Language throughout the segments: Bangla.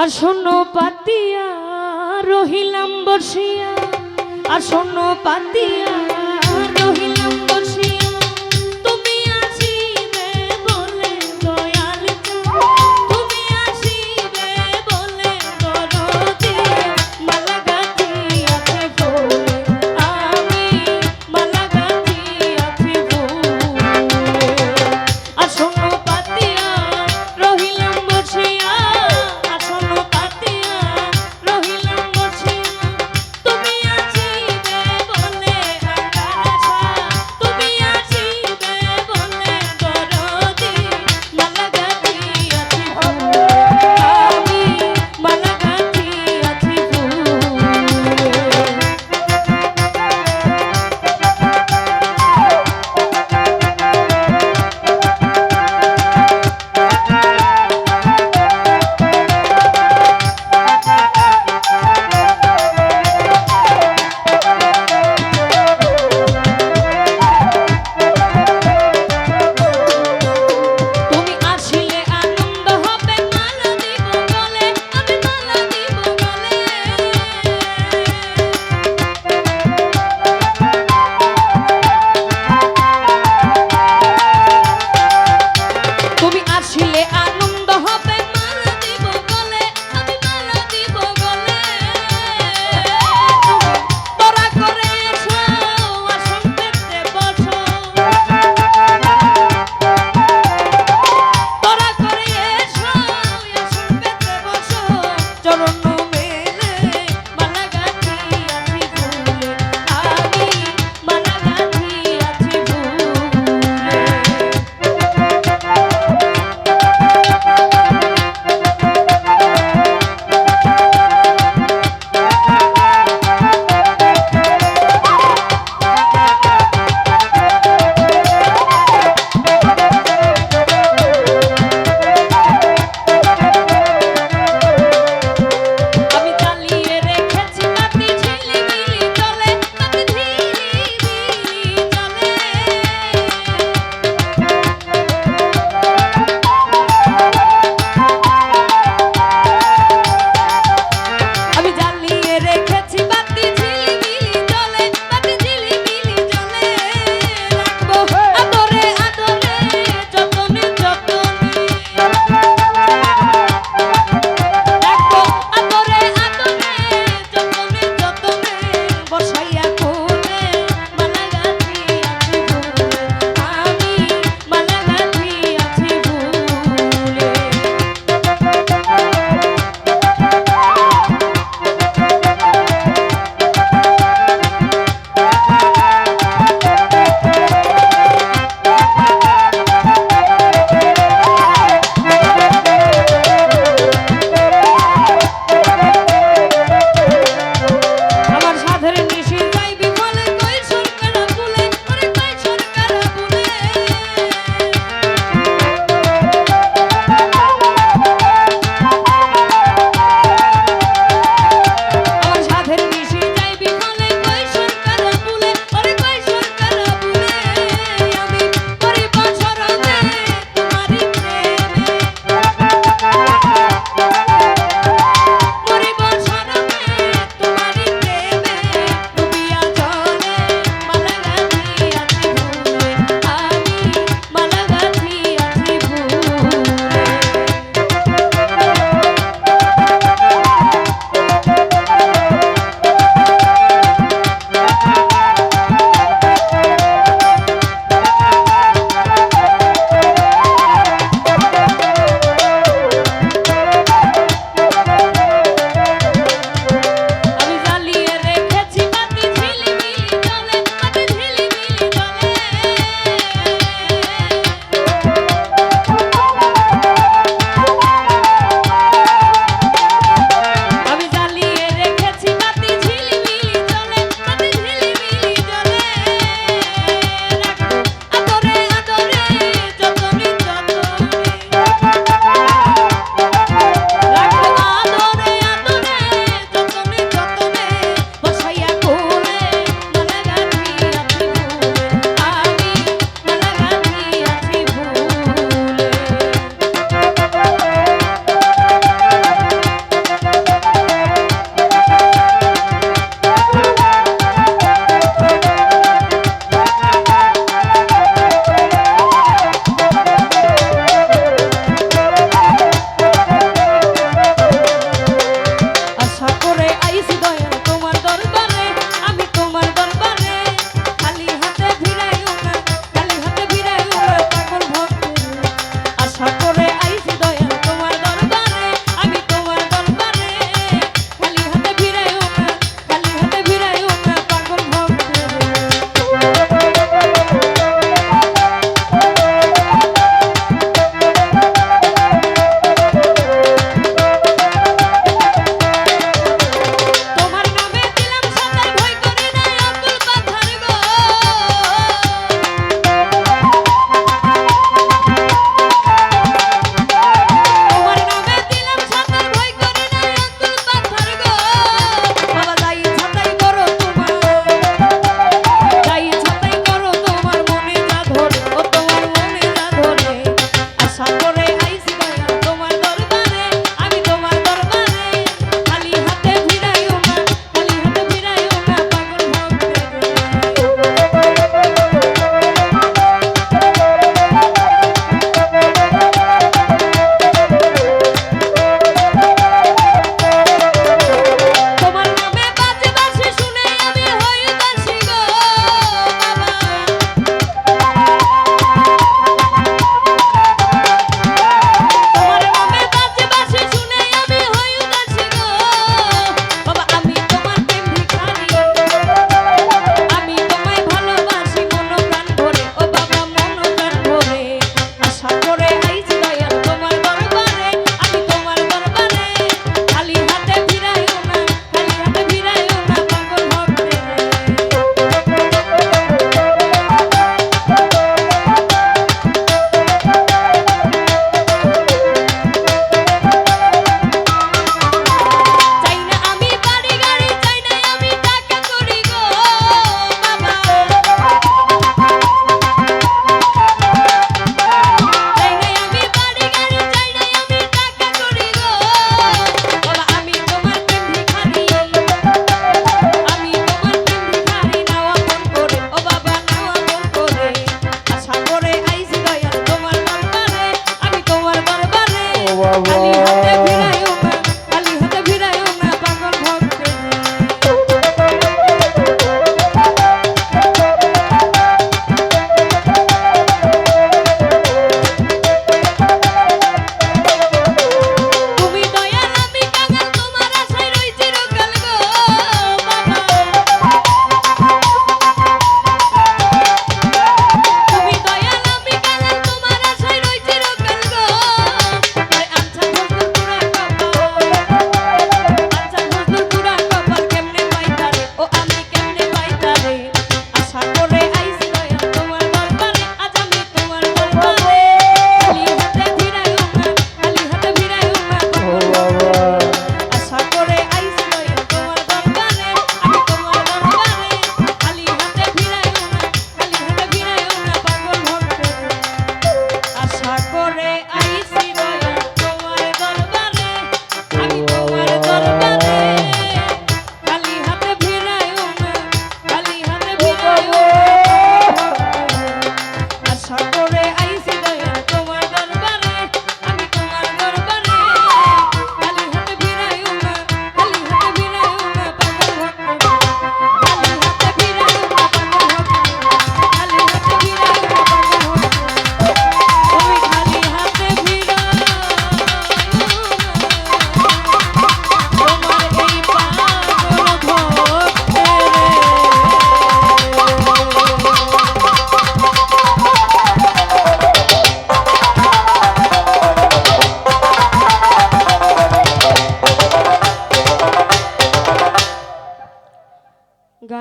আর শোনো পাতিয়া রহিলাম বসিয়া আর শোনো পাতিয়া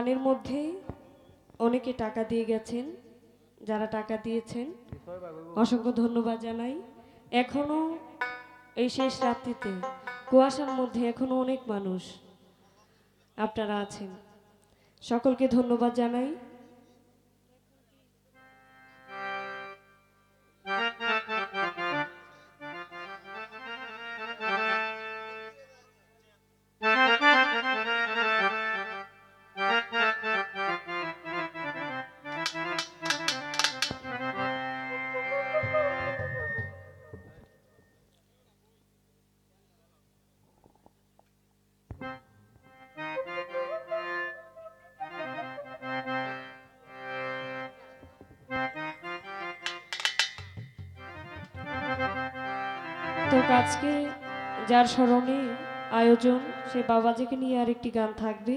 গানের মধ্যে অনেকে টাকা দিয়ে গেছেন, যারা টাকা দিয়েছেন। অসংখ্য ধন্যবাদ জানাই। এখনও এই শেষ রাত্রিতে, কুয়াশার মধ্যে এখনও অনেক মানুষ আপনারা আছেন। সকলকে ধন্যবাদ জানাই। তো আজকে যার স্মরণে আয়োজন সে বাবাজিকে নিয়ে আর একটি গান থাকবে।